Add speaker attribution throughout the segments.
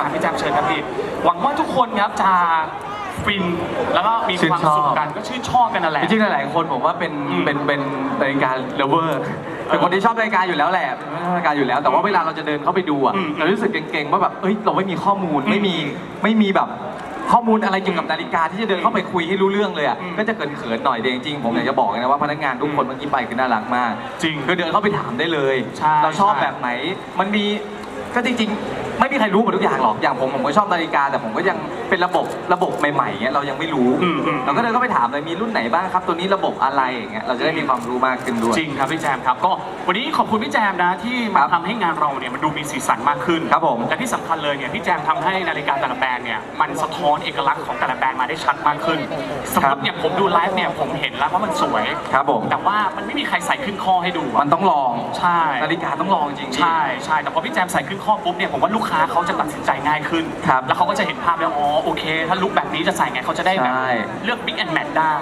Speaker 1: อะพี่แจมเชิญครับพี่หวังว่าทุกคนครับจะฟินแล้วก็มีความสุขกันก็ชื่นชอบกันนั่นแหละ
Speaker 2: จริงๆหลายๆคนผมว่าเป็น
Speaker 1: อืม
Speaker 2: เป็นเป็นนาฬิกาเลเวอร์เป็นคนที่ชอบนาฬิกาอยู่แล้วแหละเป็นคนที่ชอบนาฬิกาอยู่แล้ว แต่ว่าเวลาเราจะเดินเข้าไปดูอะ
Speaker 1: อืม
Speaker 2: เรารู้สึกเก่งๆว่าแบบเอ้ยเราไม่มีข้อมูล
Speaker 1: อืม
Speaker 2: ไม่มีไม่มีแบบข้อมูลอะไรเกี่ยวกับนาฬิกาที่จะเดินเข้าไปคุยให้รู้เรื่องเลยอะ
Speaker 1: อืม
Speaker 2: ก็จะเขินๆหน่อยแต่จริงๆผมอยากจะบอกนะว่าพนักงานทุกคนเมื่อกี้ไปคือน่ารักมาก
Speaker 1: จริง
Speaker 2: คือเดินเข้าไปถามได้เลย
Speaker 1: ใช่
Speaker 2: เราชอบ
Speaker 1: ใช่
Speaker 2: แบบไหนมันมีก็จริงๆ ไม่มีใครรู้หมดทุกอย่างหรอกอย่างผมผมก็ชอบนาฬิกา แต่ผมก็ยังเป็นระบบระบบใหม่ๆเงี้ยเรายังไม่รู้
Speaker 1: อืมอืม
Speaker 2: เราก็เดินเข้าไปถามเลยมีรุ่นไหนบ้างครับตัวนี้ระบบอะไรอย่างเงี้ยเราจะได้มีความรู้มากขึ้นด้วย
Speaker 1: จริงครับพี่แจมครับก็วันนี้ขอบคุณพี่แจมนะที่มา
Speaker 2: ครับ
Speaker 1: ทำให้งานเราเนี่ยมันดูมีสีสันมากขึ้น
Speaker 2: ครับผม
Speaker 1: และที่สำคัญเลยเนี่ยพี่แจมทำให้นาฬิกาแต่ละแบรนด์เนี่ยมันสะท้อนเอกลักษณ์ของแต่ละแบรนด์มาได้ชัดมากขึ้นสมมติเนี่ยผมดูไลฟ์เนี่ยผมเห็นแล้วว่ามันสวย
Speaker 2: ครับผม
Speaker 1: แต่ว่ามันไม่มีใครใส่ขึ้นข้อให้ดูอะ
Speaker 2: มันต้องลอง
Speaker 1: ใช่
Speaker 2: นาฬิกาต้องลองจริงๆ
Speaker 1: ใช่ใช่แต่พอพี่แจมใส่ขึ้นข้อปุ๊บเนี่ยผมว่าลูกค้าเขาจะตัดสินใจง่ายขึ้น
Speaker 2: ครับ
Speaker 1: แล้วเขาก็จะเห็นภาพแล้วอ๋อโอเค ถ้าลุคแบบนี้จะใส่ไงเขาจะได้แบบ
Speaker 2: ใช่
Speaker 1: เลือก Big and Match ได้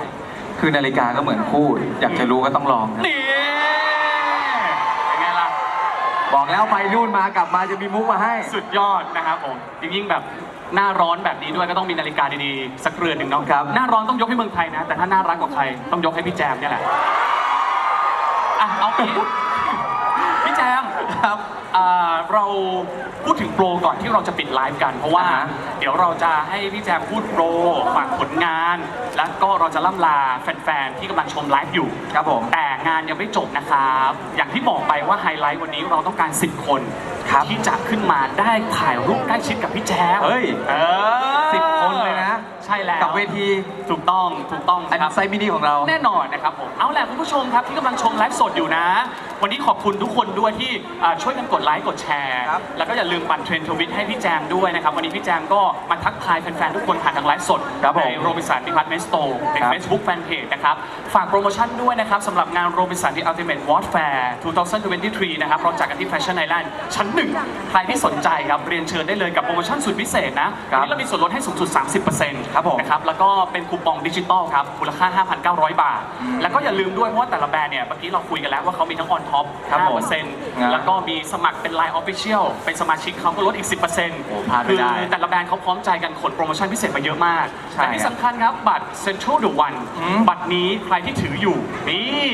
Speaker 2: คือนาฬิกาก็เหมือนคู่ อยากจะรู้ก็ต้องลองครับ
Speaker 1: นี่เป็นไงล่ะ
Speaker 2: บอกแล้วไปนู่นมากลับมาจะมีมุกมาให้
Speaker 1: สุดยอดนะครับผมยิ่งๆแบบหน้าร้อนแบบนี้ด้วยก็ต้องมีนาฬิกาดีๆ สักเรือนหนึ่งเนาะ
Speaker 2: ครับ
Speaker 1: หน้าร้อนต้องยกให้เมืองไทยนะ แต่ถ้าหน้ารักกว่าใครต้องยกให้พี่แจมเนี่ยแหละอะเอาพี่พี่แจม
Speaker 2: ครับ
Speaker 1: อ่าเราพูดถึงโปรก่อนที่เราจะปิดไลฟ์กัน เพราะว่า
Speaker 2: อ่าฮะ
Speaker 1: เดี๋ยวเราจะให้พี่แจมพูดโปรฝากผลงาน แล้วก็เราจะล่ำลาแฟนๆ ที่กำลังชมไลฟ์อยู่
Speaker 2: ครับผม
Speaker 1: แต่งานยังไม่จบนะครับ อย่างที่บอกไปว่าไฮไลท์วันนี้เราต้องการ 10 คน
Speaker 2: ครับ
Speaker 1: ที่จะขึ้นมาได้ถ่ายรูปใกล้ชิดกับพี่แจ๊บ
Speaker 2: เฮ้ย
Speaker 1: เออ
Speaker 2: สิบคนเลยนะ
Speaker 1: ใช่แล้ว
Speaker 2: กับเวที
Speaker 1: ถูกต้องถูกต้อง
Speaker 2: อัน
Speaker 1: ครับ
Speaker 2: ไซส์มินิของเรา
Speaker 1: แน่นอนนะครับผม เอาแหละคุณผู้ชมครับที่กำลังชมไลฟ์สดอยู่นะวันนี้ขอบคุณทุกคนด้วยที่อ่าช่วยกันกดไลค์กดแชร์
Speaker 2: ครับ
Speaker 1: แล้วก็อย่าลืมปั่นเทรนด์ทวิตให้พี่แจมด้วยนะครับ วันนี้พี่แจมก็มาทักทายแฟนๆ ทุกคนผ่านทางไลฟ์สด
Speaker 2: ครับผม
Speaker 1: ในโรบินสันดิพาร์ตเมนต์สโตร์ใน
Speaker 2: ครับ
Speaker 1: Facebook Fanpage นะครับ ฝากโปรโมชั่นด้วยนะครับสำหรับงานโรบินสันที่ Ultimate Watch Fair 2023 นะครับเราจัดกันที่ Fashion Island ชั้นหนึ่งใครที่สนใจครับเรียนเชิญได้เลยกับโปรโมชั่นสุดพิเศษนะวันนี้เรามีส่วนลดให้สูงสุด 30%
Speaker 2: ครับผม
Speaker 1: นะครับแล้วก็เป็นคูปองดิจิตอลครับมูลค่า 5,900 บาท แล้วก็อย่าลืมด้วยเพราะว่าแต่ละแบรนด์เนี่ยเมื่อกี้เราคุยกันแล้วว่าเขามีทั้งออนท็อป
Speaker 2: ครับผม
Speaker 1: 5%แล้วก็มีสมัครเป็น Line Official เป็นสมาชิกเขาก็ลดอีก 10%
Speaker 2: โอ้พลาดไม่ได้
Speaker 1: คือแต่ละแบรนด์เขาพร้อมใจกันขนโปรโมชั่นพิเศษมาเยอะมาก
Speaker 2: ใช่
Speaker 1: แต่ที่สำคัญครับ บัตร Central The One
Speaker 2: อืม
Speaker 1: บัตรนี้ใครที่ถืออยู่นี่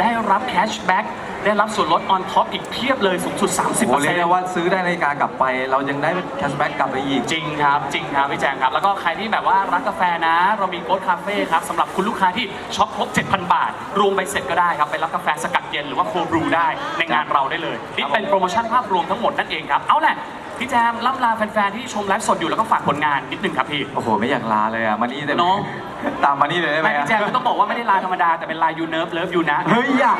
Speaker 1: ได้รับแคชแบ็ก ได้รับส่วนลดออนท็อปอีกเพียบเลยสูงสุด
Speaker 2: โอ้เรียกได้
Speaker 1: 30%
Speaker 2: ว่าซื้อได้นาฬิกากลับไป เรายังได้แคชแบ็กกลับไปอีก
Speaker 1: จริงครับจริงครับพี่แจงครับ แล้วก็ใครที่แบบว่ารักกาแฟนะ เรามีโค้ดคาเฟ่ครับสำหรับคุณลูกค้าที่ช็อปครบ 7,000 บาท รวมใบเสร็จก็ได้ครับไปรับกาแฟสกัดเย็นหรือว่าโคบรูได้ในงานเราได้เลยนี่เป็นโปรโมชั่นภาพรวมทั้งหมดนั่นเองครับเอาแหละพี่แจมล่ำลาแฟนๆที่ชมไลฟ์สดอยู่แล้วก็ฝากผลงานนิดนึงครับพี่
Speaker 2: โอ้โห ไม่อยากลาเลยอะ มานี่ได้ไหม
Speaker 1: น้อง
Speaker 2: ตามมานี่เลยได้ไหม
Speaker 1: ไม่พี่แจมต้องบอกว่าไม่ได้ลาธรรมดาแต่เป็นลายยูเนิร์ฟเลิฟยูนะ
Speaker 2: เฮ้ยอะ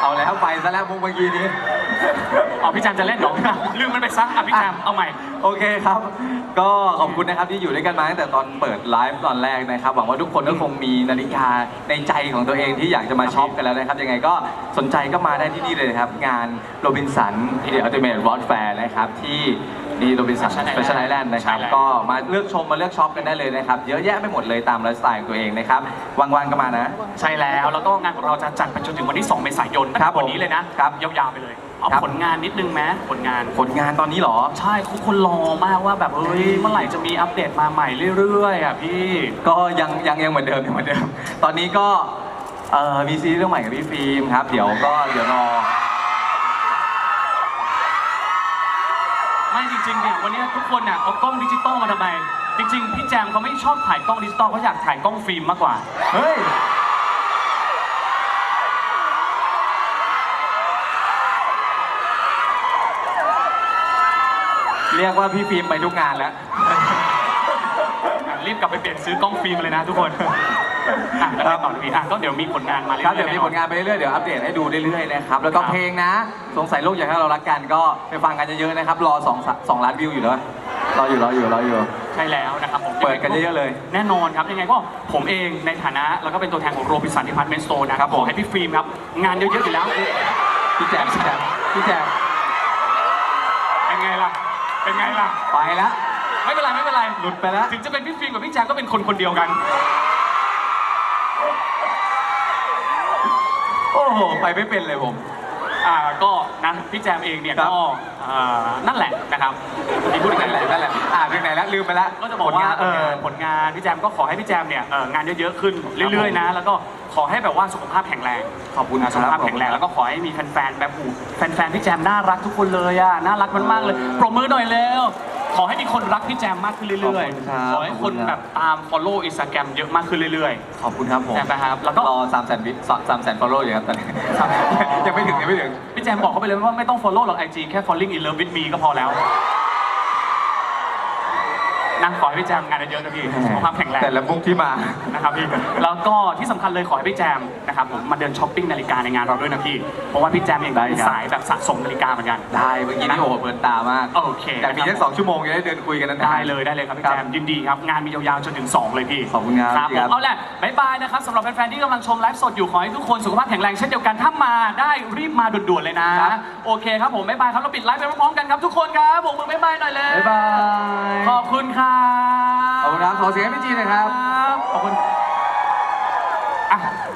Speaker 2: เอาแล้วไปซะแล้วมุกเมื่อกี้นี้
Speaker 1: เอาพี่แจมจะเล่นเหรอลืมมันไปซะอะพี่แจมเอาใหม่
Speaker 2: โอเคครับ ก็ขอบคุณนะครับที่อยู่ด้วยกันมาตั้งแต่ตอนเปิดไลฟ์ตอนแรกนะครับหวังว่าทุกคนก็คงมีนาฬิกาในใจของตัวเองที่อยากจะมาช็อปกันแล้วนะครับ ยังไงก็สนใจก็มาได้ที่นี่เลยนะครับ งานโรบินสันที่เดียอัลติเมทวอตแฟร์นะครับที่ นี่โรบินสัน
Speaker 1: Fashion Island
Speaker 2: แฟชั่นไอแลนด์นะครับ
Speaker 1: ใช่แล้ว
Speaker 2: ก็มาเลือกชมมาเลือกช็อปกันได้เลยนะครับ เยอะแยะไปหมดเลยตามไลฟ์สไตล์ของตัวเองนะครับว่างๆก็มานะ
Speaker 1: ใช่แล้ว แล้วก็งานของเราจะจัดไปจนถึงวันที่ 2 เมษายนตั้ง
Speaker 2: ครั
Speaker 1: แต่
Speaker 2: บผม
Speaker 1: วันนี้เลยนะครับยาวๆไปเลย เอา
Speaker 2: ครับ
Speaker 1: ผลงานนิดนึงไหมผลงาน
Speaker 2: ผลงานตอนนี้เหรอ
Speaker 1: ใช่ทุกคนรอมากว่าแบบเฮ้ยเมื่อไหร่จะมีอัปเดตมาใหม่เรื่อยๆอะพี่
Speaker 2: ก็ยังยังยังเหมือนเดิมยังเหมือนเดิม ตอนนี้ก็เอ่อมีซีรีส์เรื่องใหม่กับพี่ฟิล์มครับ เดี๋ยวก็เดี๋ยวรอ
Speaker 1: ไม่จริงๆเนี่ยวันนี้ทุกคนเนี่ยเอากล้องดิจิตอลมาทำไม จริง ๆ พี่แจมเขาไม่ชอบถ่ายกล้องดิจิตอลเขาอยากถ่ายกล้องฟิล์มมากกว่า
Speaker 2: เฮ้ย เรียกว่าพี่ฟิล์มไปทุกงานแล้ว
Speaker 1: รีบกลับไปเปลี่ยนซื้อกล้องฟิล์มเลยนะทุกคน อะแล้วไปต่อเลยพี่อะก็เดี๋ยวมีผลงานมาเรื่อยๆ
Speaker 2: ครับเดี๋ยวมีผลงานไปเรื่อยๆเดี๋ยวอัปเดตให้ดูเรื่อยๆนะครับแล้วก็
Speaker 1: ครับ
Speaker 2: เพลงนะ สงสัยโลกอยากให้เรารักกันก็ไปฟังกันเยอะๆนะครับ รอ2องสองล้านวิวอยู่แล้วรออยู่รออยู่รออยู่
Speaker 1: ใช่แล้วนะครับผม
Speaker 2: เปิดกันเยอะๆเลย
Speaker 1: แน่นอนครับยังไงก็ผมเองในฐานะแล้วก็เป็นตัวแทนของโรบินสันดิพาร์ตเมนต์สโตร์นะครับ
Speaker 2: ผม
Speaker 1: ขอให้พี่ฟิล์มครับ งานเยอะๆอยู่แล้ว
Speaker 2: พี่แจมพี่แจมพี่แจม
Speaker 1: เป็นไงล่ะเป็นไงล่ะ
Speaker 2: ไปแล้ว
Speaker 1: ไม่เป็นไรไม่เป็นไร
Speaker 2: หลุดไปแล้ว
Speaker 1: ถึงจะเป็นพี่ฟิล์มกับพี่แจ๊คก็เป็นคนคนเดียวกัน
Speaker 2: โอ้โหไปไม่เป็นเลยผม
Speaker 1: อ่าก็นะพี่แจมเองเนี่ย
Speaker 2: ครับ
Speaker 1: ก็อ่านั่นแหละนะครับมีพูดยังไง
Speaker 2: นั่นแหละนั่นแหละอ่านเรื่องไหนแล้วลืมไปแล้ว
Speaker 1: ก็จะบอกว่า
Speaker 2: ผลงน
Speaker 1: เออผลงานพี่แจมก็ขอให้พี่แจมเนี่ยเอ่องานเยอะๆขึ้นเรื่อยๆนะ แล้วก็ขอให้แบบว่าสุขภาพแข็งแรง
Speaker 2: ขอบคุณ
Speaker 1: นะ
Speaker 2: ค
Speaker 1: สุข
Speaker 2: รับ
Speaker 1: ภาพแข็งแรงแล้วก็ขอให้มีแฟนๆแบบอูแฟนๆพี่แจมน่ารักทุกคนเลยอะน่ารักมากๆเลย
Speaker 2: เออ
Speaker 1: ปรบมือหน่อยเร็ว ขอให้มีคนรักพี่แจมมากขึ้นเรื่อย
Speaker 2: ขอบคุณครับ
Speaker 1: ๆขอให้คนแบบตาม follow Instagram เยอะมากขึ้นเรื่อย
Speaker 2: ขอบคุณครับผม
Speaker 1: ๆใช่ไหมครับแล้วก็
Speaker 2: รอสามแสนวิสามแสนฟอลโล่อยู่ครับตอนนี้ ยังไม่ถึงยังไม่ถึง
Speaker 1: พี่แจมบอกเขาไปเลยว่าไม่ต้อง follow หรอก IG แค่ falling in love with me ก็พอแล้ว นั่งขอให้พี่แจมงานเยอะๆนะพี่สุขภาพแข็งแรง
Speaker 2: แต่ละมุกที่มา
Speaker 1: นะครับพี่แล้วก็ที่สำคัญเลยขอให้พี่แจมนะครับผมมาเดินช้อปปิ้งนาฬิกาในงานเราด้วยนะพี่เพราะว่าพี่แจมเอง
Speaker 2: ได้
Speaker 1: เป็น
Speaker 2: ครับ
Speaker 1: สายแบบสะสมนาฬิกาเหมือนกัน
Speaker 2: ได้เมื่อกี้นี่โอ้โหเพลินตามาก
Speaker 1: โอเค
Speaker 2: แต่มี
Speaker 1: นะ
Speaker 2: แค่
Speaker 1: รับ
Speaker 2: สองชั่วโมงจะได้เดินคุยกันนานๆ
Speaker 1: ได้เลยได้เลยครับพี่
Speaker 2: ครั
Speaker 1: แจ
Speaker 2: บ
Speaker 1: มยินดีครับงานมียาวๆจนถึง2เลยพี่
Speaker 2: ขอบคุณครับ
Speaker 1: ครับ
Speaker 2: พี่
Speaker 1: ผ
Speaker 2: ครั
Speaker 1: ม
Speaker 2: บ
Speaker 1: เอาแหละบายบายนะครับสำหรับแฟนๆที่กำลังชมไลฟ์สดอยู่ขอให้ทุกคนสุขภาพแข็งแรงเช่นเดียวกันถ้ามาได้รีบมาด่วนๆเลยนะ โอเคครับผมบายบายครับเราปิดไลฟ์ไปพร้อมๆกันครับทุกคนครับผมมือบายบายหน่อยเลย
Speaker 2: บ๊ายบาย
Speaker 1: ขอบคุณครับ
Speaker 2: ขอบคุณครับขอเสียงให้พี่จีหน่อยครับ
Speaker 1: ขอบคุณ